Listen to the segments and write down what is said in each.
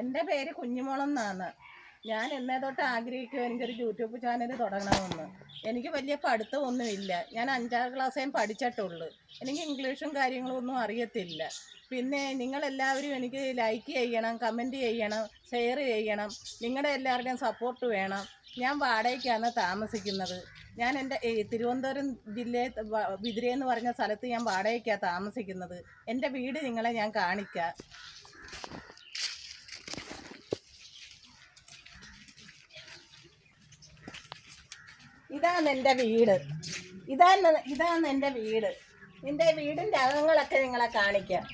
എന്റെ പേര് കുഞ്ഞുമോളെന്നാണ്. ഞാൻ എന്നേ തൊട്ട് ആഗ്രഹിക്കും എനിക്കൊരു യൂട്യൂബ് ചാനൽ തുടങ്ങണമെന്ന്. എനിക്ക് വലിയ പഠിത്തമൊന്നുമില്ല. ഞാൻ അഞ്ചാം ക്ലാസ്സേയും പഠിച്ചിട്ടുള്ളൂ. എനിക്ക് ഇംഗ്ലീഷും കാര്യങ്ങളും ഒന്നും അറിയത്തില്ല. പിന്നെ നിങ്ങളെല്ലാവരും എനിക്ക് ലൈക്ക് ചെയ്യണം കമന്റ് ചെയ്യണം ഷെയർ ചെയ്യണം. നിങ്ങളുടെ എല്ലാവരുടെയും സപ്പോർട്ട് വേണം. ഞാൻ വാടകയ്ക്കാണ് താമസിക്കുന്നത്. ഞാൻ എന്റെ തിരുവനന്തപുരം ജില്ലയിൽ ബിദിര എന്ന് പറഞ്ഞ സ്ഥലത്ത് ഞാൻ വാടകയ്ക്കാണ് താമസിക്കുന്നത്. എന്റെ വീട് നിങ്ങളെ ഞാൻ കാണിക്കാം. ഇതാണ് എന്റെ വീട്. ഇതാണ് ഇതാണ് എന്റെ വീട്. എന്റെ വീടിന്റെ അകങ്ങളൊക്കെ നിങ്ങളെ കാണിക്കാം.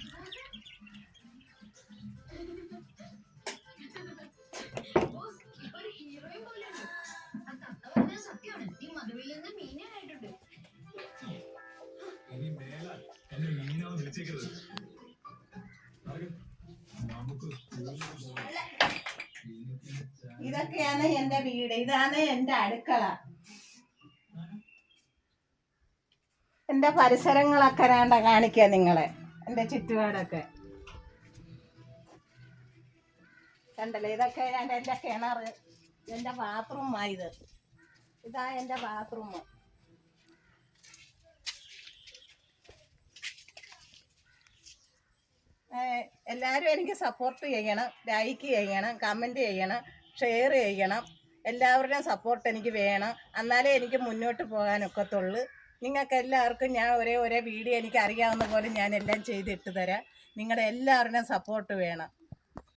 ഇതൊക്കെയാണ് എന്റെ വീട്. ഇതാണ് എന്റെ അടുക്കള. എന്റെ പരിസരങ്ങളൊക്കെ വേണ്ട കാണിക്കുക നിങ്ങളെ. എന്റെ ചുറ്റുപാടൊക്കെ. കണ്ടല്ലേ? ഇതൊക്കെ ഞാൻ എന്റെ കിണർ എന്റെ ബാത്റൂമാണ് ഇത്. ഇതാ എന്റെ ബാത്റൂം എല്ലാവരും എനിക്ക് സപ്പോർട്ട് ചെയ്യണം ലൈക്ക് ചെയ്യണം കമന്റ് ചെയ്യണം ഷെയർ ചെയ്യണം. എല്ലാവരുടെയും സപ്പോർട്ട് എനിക്ക് വേണം. എന്നാലേ എനിക്ക് മുന്നോട്ട് പോകാനൊക്കത്തുള്ളൂ. നിങ്ങൾക്ക് എല്ലാവർക്കും ഞാൻ ഒരേ ഒരേ വീഡിയോ എനിക്ക് അറിയാവുന്ന പോലെ ഞാൻ എല്ലാം ചെയ്തിട്ട് തരാം. നിങ്ങളുടെ എല്ലാവരുടെയും സപ്പോർട്ട് വേണം.